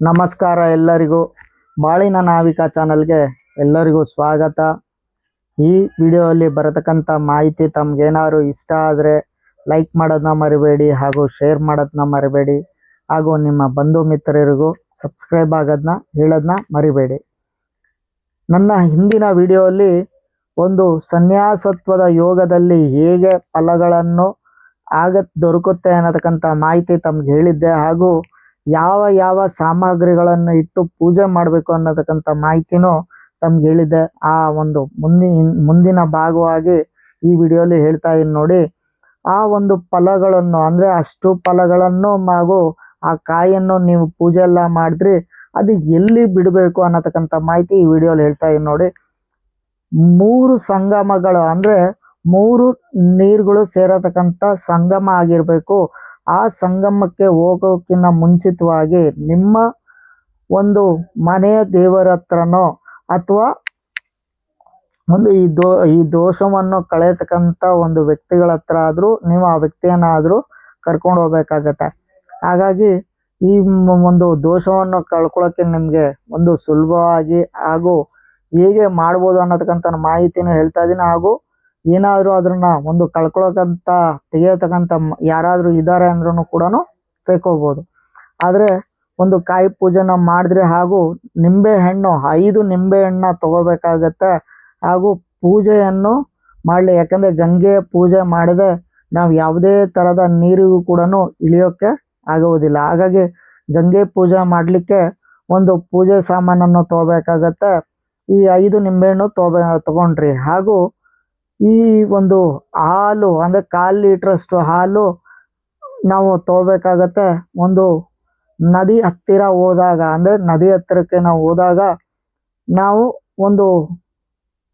ನಮಸ್ಕಾರ ಎಲ್ಲರಿಗೂ. ಬಾಳಿನ ನಾವಿಕ ಚಾನಲ್ಗೆ ಎಲ್ಲರಿಗೂ ಸ್ವಾಗತ. ಈ ವಿಡಿಯೋದಲ್ಲಿ ಬರತಕ್ಕಂಥ ಮಾಹಿತಿ ತಮಗೇನಾದ್ರು ಇಷ್ಟ ಆದರೆ ಲೈಕ್ ಮಾಡೋದನ್ನ ಮರಿಬೇಡಿ ಹಾಗೂ ಶೇರ್ ಮಾಡೋದನ್ನ ಮರಿಬೇಡಿ ಹಾಗೂ ನಿಮ್ಮ ಬಂಧು ಮಿತ್ರರಿಗೂ ಸಬ್ಸ್ಕ್ರೈಬ್ ಆಗೋದನ್ನ ಹೇಳೋದನ್ನ ಮರಿಬೇಡಿ. ನನ್ನ ಹಿಂದಿನ ವಿಡಿಯೋಲ್ಲಿ ಒಂದು ಸನ್ಯಾಸತ್ವದ ಯೋಗದಲ್ಲಿ ಹೇಗೆ ಫಲಗಳನ್ನು ಆಗ ದೊರಕುತ್ತೆ ಅನ್ನತಕ್ಕಂಥ ಮಾಹಿತಿ ತಮ್ಗೆ ಹೇಳಿದ್ದೆ ಹಾಗೂ ಯಾವ ಯಾವ ಸಾಮಗ್ರಿಗಳನ್ನು ಇಟ್ಟು ಪೂಜೆ ಮಾಡಬೇಕು ಅನ್ನತಕ್ಕಂಥ ಮಾಹಿತಿನೂ ತಮ್ಗೆ ಹೇಳಿದ್ದೆ. ಆ ಒಂದು ಮುಂದಿನ ಮುಂದಿನ ಭಾಗವಾಗಿ ಈ ವಿಡಿಯೋಲಿ ಹೇಳ್ತಾ ಇದ್ದೀನಿ ನೋಡಿ. ಆ ಒಂದು ಫಲಗಳನ್ನು, ಅಂದ್ರೆ ಅಷ್ಟು ಫಲಗಳನ್ನು ಹಾಗೂ ಆ ಕಾಯನ್ನು ನೀವು ಪೂಜೆ ಎಲ್ಲ ಮಾಡಿದ್ರಿ, ಅದು ಎಲ್ಲಿ ಬಿಡಬೇಕು ಅನ್ನತಕ್ಕಂಥ ಮಾಹಿತಿ ಈ ವಿಡಿಯೋಲಿ ಹೇಳ್ತಾ ಇದ್ದೀನಿ ನೋಡಿ. ಮೂರು ಸಂಗಮಗಳು, ಅಂದ್ರೆ ಮೂರು ನೀರುಗಳು ಸೇರತಕ್ಕಂಥ ಸಂಗಮ ಆಗಿರ್ಬೇಕು. ಆ ಸಂಗಮಕ್ಕೆ ಹೋಗೋಕ್ಕಿಂತ ಮುಂಚಿತವಾಗಿ ನಿಮ್ಮ ಒಂದು ಮನೆಯ ದೇವರ ಹತ್ರನೋ ಅಥವಾ ಒಂದು ಈ ದೋ, ಈ ದೋಷವನ್ನು ಕಳೆಯತಕ್ಕಂಥ ಒಂದು ವ್ಯಕ್ತಿಗಳ ಹತ್ರ ಆದ್ರೂ ನೀವು ಆ ವ್ಯಕ್ತಿಯನ್ನಾದ್ರೂ ಕರ್ಕೊಂಡು ಹೋಗ್ಬೇಕಾಗತ್ತೆ. ಹಾಗಾಗಿ ಈ ಒಂದು ದೋಷವನ್ನು ಕಳ್ಕೊಳ್ಳೋಕ್ಕೆ ನಿಮ್ಗೆ ಒಂದು ಸುಲಭವಾಗಿ ಹಾಗೂ ಹೇಗೆ ಮಾಡ್ಬೋದು ಅನ್ನತಕ್ಕಂಥ ಮಾಹಿತಿನ ಹೇಳ್ತಾ ಇದ್ದೀನಿ. ಹಾಗೂ ಏನಾದರೂ ಅದನ್ನ ಒಂದು ಕಳ್ಕೊಳಕಂತ ತೆಗಿಯತಕ್ಕಂಥ ಯಾರಾದ್ರು ಯಾರಾದ್ರೂ ಇದ್ದಾರೆ ಅಂದ್ರೂ ಕೂಡ ತೆಕ್ಕೋಬಹುದು ಆದ್ರೆ ಒಂದು ಕಾಯಿ ಪೂಜೆನ ಮಾಡಿದ್ರೆ ಹಾಗೂ ನಿಂಬೆ ಹಣ್ಣು, ಐದು ನಿಂಬೆ ಹಣ್ಣ ತಗೋಬೇಕಾಗತ್ತೆ ಹಾಗೂ ಪೂಜೆಯನ್ನು ಮಾಡಲಿ. ಯಾಕಂದ್ರೆ ಗಂಗೆ ಪೂಜೆ ಮಾಡದೆ ನಾವು ಯಾವುದೇ ತರದ ನೀರಿಗೂ ಕೂಡ ಇಳಿಯೋಕೆ ಆಗುವುದಿಲ್ಲ ಹಾಗಾಗಿ ಗಂಗೆ ಪೂಜೆ ಮಾಡಲಿಕ್ಕೆ ಒಂದು ಪೂಜೆ ಸಾಮಾನನ್ನು ತಗೋಬೇಕಾಗತ್ತೆ. ಈ ಐದು ನಿಂಬೆಹಣ್ಣು ತಗೋಬೇ ತಗೊಂಡ್ರಿ. ಹಾಗೂ ಈ ಒಂದು ಹಾಲು, ಅಂದ್ರೆ ಕಾಲು ಲೀಟ್ರಷ್ಟು ಹಾಲು ನಾವು ತಗೋಬೇಕಾಗತ್ತೆ. ಒಂದು ನದಿ ಹತ್ತಿರ ಹೋದಾಗ, ಅಂದ್ರೆ ನದಿ ಹತ್ತಿರಕ್ಕೆ ನಾವು ಹೋದಾಗ ನಾವು ಒಂದು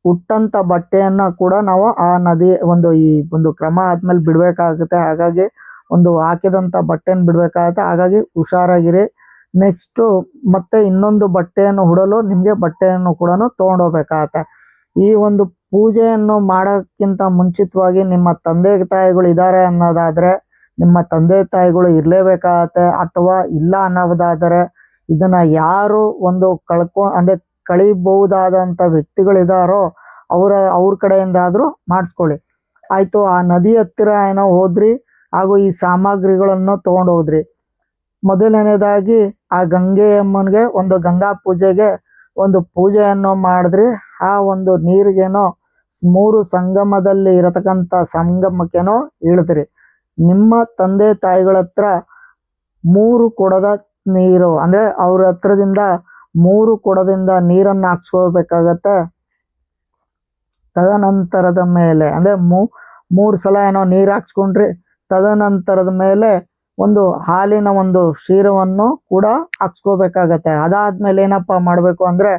ಹುಟ್ಟಂತ ಬಟ್ಟೆಯನ್ನ ಕೂಡ ನಾವು ಆ ನದಿ ಒಂದು ಈ ಒಂದು ಕ್ರಮ ಆದ್ಮೇಲೆ ಬಿಡಬೇಕಾಗುತ್ತೆ. ಹಾಗಾಗಿ ಒಂದು ಹಾಕಿದಂತ ಬಟ್ಟೆನ ಬಿಡಬೇಕಾಗತ್ತೆ. ಹಾಗಾಗಿ ಹುಷಾರಾಗಿರಿ. ನೆಕ್ಸ್ಟ್ ಮತ್ತೆ ಇನ್ನೊಂದು ಬಟ್ಟೆಯನ್ನು ಹುಡಲು ನಿಮಗೆ ಬಟ್ಟೆಯನ್ನು ಕೂಡ ತಗೊಂಡೋಗ್ಬೇಕಾಗತ್ತೆ. ಈ ಒಂದು ಪೂಜೆಯನ್ನು ಮಾಡೋಕ್ಕಿಂತ ಮುಂಚಿತವಾಗಿ ನಿಮ್ಮ ತಂದೆ ತಾಯಿಗಳು ಇದ್ದಾರೆ ಅನ್ನೋದಾದ್ರೆ, ನಿಮ್ಮ ತಂದೆ ತಾಯಿಗಳು ಇರಲೇಬೇಕಾಗತ್ತೆ ಅಥವಾ ಇಲ್ಲ ಅನ್ನೋದಾದರೆ, ಇದನ್ನ ಯಾರು ಒಂದು ಕಳ್ಕೊ, ಅಂದ್ರೆ ಕಳಿಬಹುದಾದಂತ ವ್ಯಕ್ತಿಗಳಿದಾರೋ, ಅವರ, ಅವ್ರ ಕಡೆಯಿಂದ ಆದ್ರೂ ಮಾಡಿಸ್ಕೊಳ್ಳಿ. ಆಯ್ತು, ಆ ನದಿ ಹತ್ತಿರ ಏನೋ ಹೋದ್ರಿ, ಹಾಗೂ ಈ ಸಾಮಗ್ರಿಗಳನ್ನು ತಗೊಂಡು ಹೋದ್ರಿ. ಮೊದಲನೇದಾಗಿ, ಆ ಗಂಗೆ ಅಮ್ಮನಿಗೆ ಒಂದು ಗಂಗಾ ಪೂಜೆಗೆ ಒಂದು ಪೂಜೆಯನ್ನು ಮಾಡಿದ್ರಿ. ಆ ಒಂದು ನೀರಿಗೇನೋ ಮೂರು ಸಂಗಮದಲ್ಲಿ ಇರತಕ್ಕಂಥ ಸಂಗಮಕ್ಕೇನೋ ಇಳಿದ್ರಿ ನಿಮ್ಮ ತಂದೆ ತಾಯಿಗಳ ಹತ್ರ ಮೂರು ಕೊಡದ ನೀರು, ಅಂದ್ರೆ ಅವ್ರ ಹತ್ರದಿಂದ ಮೂರು ಕೊಡದಿಂದ ನೀರನ್ನ ಹಾಕ್ಸ್ಕೋಬೇಕಾಗತ್ತೆ. ತದನಂತರದ ಮೇಲೆ, ಅಂದ್ರೆ ಮೂ, ಮೂರು ಸಲ ಏನೋ ನೀರು ಹಾಕ್ಸ್ಕೊಂಡ್ರಿ ತದನಂತರದ ಮೇಲೆ ಒಂದು ಹಾಲಿನ ಒಂದು ಕ್ಷೀರವನ್ನು ಕೂಡ ಹಾಕ್ಸ್ಕೋಬೇಕಾಗತ್ತೆ. ಅದಾದ್ಮೇಲೆ ಏನಪ್ಪಾ ಮಾಡ್ಬೇಕು ಅಂದ್ರೆ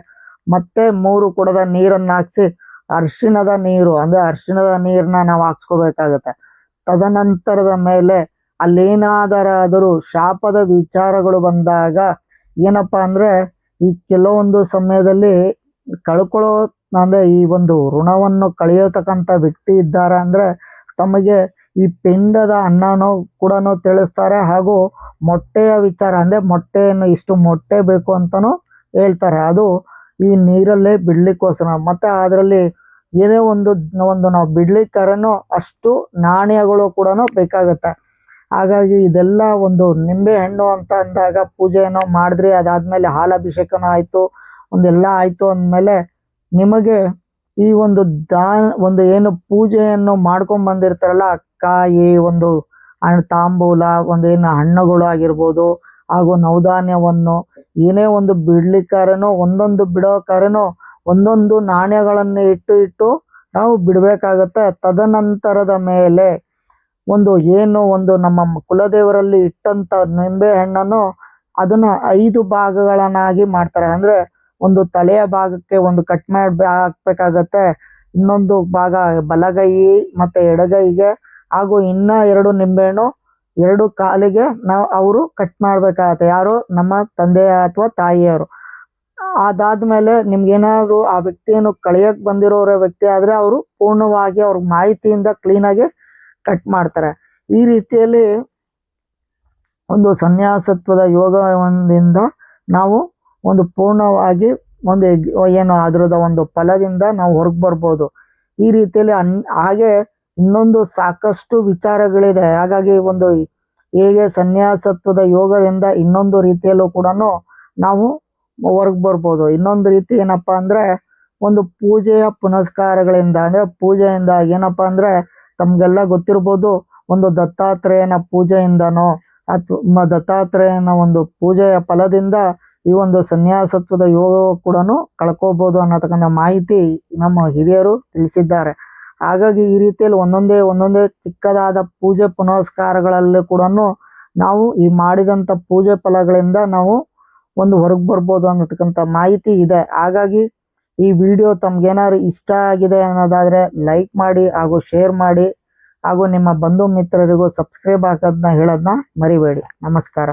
ಮತ್ತೆ ಮೂರು ಕೊಡದ ನೀರನ್ನ ಹಾಕ್ಸಿ ಅರಿಶಿಣದ ನೀರು, ಅಂದ್ರೆ ಅರ್ಶಿಣದ ನೀರನ್ನ ನಾವು ಹಾಕ್ಸ್ಕೋಬೇಕಾಗತ್ತೆ. ತದನಂತರದ ಮೇಲೆ ಅಲ್ಲೇನಾದರಾದರೂ ಶಾಪದ ವಿಚಾರಗಳು ಬಂದಾಗ ಏನಪ್ಪಾ ಅಂದ್ರೆ ಈ ಕೆಲವೊಂದು ಸಮಯದಲ್ಲಿ ಕಳ್ಕೊಳ್ಳೋ, ಅಂದ್ರೆ ಈ ಒಂದು ಋಣವನ್ನು ಕಳೆಯತಕ್ಕಂತ ವ್ಯಕ್ತಿ ಇದ್ದಾರೆ ಅಂದ್ರೆ ತಮಗೆ ಈ ಪಿಂಡದ ಅನ್ನನೂ ಕೂಡ ತಿಳಿಸ್ತಾರೆ. ಹಾಗೂ ಮೊಟ್ಟೆಯ ವಿಚಾರ, ಅಂದ್ರೆ ಮೊಟ್ಟೆಯನ್ನು ಇಷ್ಟು ಮೊಟ್ಟೆ ಬೇಕು ಅಂತಾನು ಹೇಳ್ತಾರೆ. ಅದು ಈ ನೀರಲ್ಲೇ ಬಿಡ್ಲಿಕ್ಕೋಸ್ಕರ. ಮತ್ತೆ ಅದರಲ್ಲಿ ಏನೇ ಒಂದು ಒಂದು ನಾವು ಬಿಡ್ಲಿಕ್ಕಾರನು ಅಷ್ಟು ನಾಣ್ಯಗಳು ಕೂಡ ಬೇಕಾಗತ್ತೆ. ಹಾಗಾಗಿ ಇದೆಲ್ಲ ಒಂದು ನಿಂಬೆ ಹಣ್ಣು ಅಂತ ಅಂದಾಗ ಪೂಜೆಯನ್ನು ಮಾಡಿದ್ರಿ ಅದಾದ್ಮೇಲೆ ಹಾಲಾಭಿಷೇಕನೂ ಆಯ್ತು, ಒಂದೆಲ್ಲ ಆಯ್ತು ಅಂದ್ಮೇಲೆ ನಿಮಗೆ ಈ ಒಂದು ದಾ ಒಂದು ಏನು ಪೂಜೆಯನ್ನು ಮಾಡ್ಕೊಂಡ್ ಬಂದಿರ್ತಾರಲ್ಲ, ಕಾಯಿ, ಒಂದು ಹಣ್ಣು ತಾಂಬೂಲ, ಒಂದು ಏನು ಹಣ್ಣುಗಳು ಆಗಿರ್ಬೋದು, ಹಾಗೂ ನವಧಾನ್ಯವನ್ನು ಏನೇ ಒಂದು ಬಿಡ್ಲಿಕ್ಕಾರನೋ, ಒಂದೊಂದು ಬಿಡೋಕಾರನು ಒಂದೊಂದು ನಾಣ್ಯಗಳನ್ನು ಇಟ್ಟು ಇಟ್ಟು ನಾವು ಬಿಡ್ಬೇಕಾಗತ್ತೆ. ತದನಂತರದ ಮೇಲೆ ಒಂದು ಏನು ಒಂದು ನಮ್ಮ ಕುಲದೇವರಲ್ಲಿ ಇಟ್ಟಂತ ನಿಂಬೆ ಹಣ್ಣನ್ನು ಅದನ್ನ ಐದು ಭಾಗಗಳನ್ನಾಗಿ ಮಾಡ್ತಾರೆ. ಅಂದ್ರೆ ಒಂದು ತಲೆಯ ಭಾಗಕ್ಕೆ ಒಂದು ಕಟ್ ಮಾಡಿ ಹಾಕ್ಬೇಕಾಗತ್ತೆ. ಇನ್ನೊಂದು ಭಾಗ ಬಲಗೈ ಮತ್ತೆ ಎಡಗೈಗೆ ಹಾಗೂ ಇನ್ನ ಎರಡು ನಿಂಬೆಹಣ್ಣು ಎರಡು ಕಾಲಿಗೆ ನಾವು ಅವರು ಕಟ್ ಮಾಡ್ಬೇಕಾಗತ್ತೆ. ಯಾರು? ನಮ್ಮ ತಂದೆ ಅಥವಾ ತಾಯಿಯವರು. ಅದಾದ್ಮೇಲೆ ನಿಮ್ಗೇನಾದ್ರು ಆ ವ್ಯಕ್ತಿಯನ್ನು ಕಳೆಯಕ್ ಬಂದಿರೋರ ವ್ಯಕ್ತಿ ಆದ್ರೆ ಅವರು ಪೂರ್ಣವಾಗಿ ಅವ್ರ ಮಾಹಿತಿಯಿಂದ ಕ್ಲೀನ್ ಆಗಿ ಕಟ್ ಮಾಡ್ತಾರೆ. ಈ ರೀತಿಯಲ್ಲಿ ಒಂದು ಸನ್ಯಾಸತ್ವದ ಯೋಗದಿಂದ ನಾವು ಒಂದು ಪೂರ್ಣವಾಗಿ ಒಂದು ಏನು ಅದರದ ಒಂದು ಫಲದಿಂದ ನಾವು ಹೊರಗೆ ಬರ್ಬೋದು. ಈ ರೀತಿಯಲ್ಲಿ ಅನ್, ಹಾಗೆ ಇನ್ನೊಂದು ಸಾಕಷ್ಟು ವಿಚಾರಗಳಿದೆ. ಹಾಗಾಗಿ ಒಂದು ಹೇಗೆ ಸನ್ಯಾಸತ್ವದ ಯೋಗದಿಂದ ಇನ್ನೊಂದು ರೀತಿಯಲ್ಲೂ ಕೂಡ ನಾವು ಹೊರಗೆ ಬರ್ಬೋದು. ಇನ್ನೊಂದು ರೀತಿ ಏನಪ್ಪಾ ಅಂದ್ರೆ ಒಂದು ಪೂಜೆಯ ಪುನಸ್ಕಾರಗಳಿಂದ ಅಂದ್ರೆ ಪೂಜೆಯಿಂದ ಏನಪ್ಪಾ ಅಂದ್ರೆ ತಮಗೆಲ್ಲ ಗೊತ್ತಿರ್ಬೋದು ಒಂದು ದತ್ತಾತ್ರೇಯನ ಪೂಜೆಯಿಂದನೋ ಅಥವಾ ದತ್ತಾತ್ರೇಯನ ಒಂದು ಪೂಜೆಯ ಫಲದಿಂದ ಈ ಒಂದು ಸನ್ಯಾಸತ್ವದ ಯೋಗ ಕೂಡ ಕಳ್ಕೋಬಹುದು ಅನ್ನತಕ್ಕಂಥ ಮಾಹಿತಿ ನಮ್ಮ ಹಿರಿಯರು ತಿಳಿಸಿದ್ದಾರೆ. ಹಾಗಾಗಿ ಈ ರೀತಿಯಲ್ಲಿ ಒಂದೊಂದೇ ಒಂದೊಂದೇ ಚಿಕ್ಕದಾದ ಪೂಜೆ ಪುನಸ್ಕಾರಗಳಲ್ಲಿ ಕೂಡ ನಾವು ಈ ಮಾಡಿದಂಥ ಪೂಜೆ ಫಲಗಳಿಂದ ನಾವು ಒಂದು ಹೊರಗೆ ಬರ್ಬೋದು ಅನ್ನತಕ್ಕಂಥ ಮಾಹಿತಿ ಇದೆ. ಹಾಗಾಗಿ ಈ ವಿಡಿಯೋ ತಮ್ಗೇನಾದ್ರು ಇಷ್ಟ ಆಗಿದೆ ಅನ್ನೋದಾದ್ರೆ ಲೈಕ್ ಮಾಡಿ ಹಾಗೂ ಶೇರ್ ಮಾಡಿ ಹಾಗೂ ನಿಮ್ಮ ಬಂಧು ಮಿತ್ರರಿಗೂ ಸಬ್ಸ್ಕ್ರೈಬ್ ಹಾಕೋದನ್ನ ಹೇಳೋದನ್ನ ಮರಿಬೇಡಿ. ನಮಸ್ಕಾರ.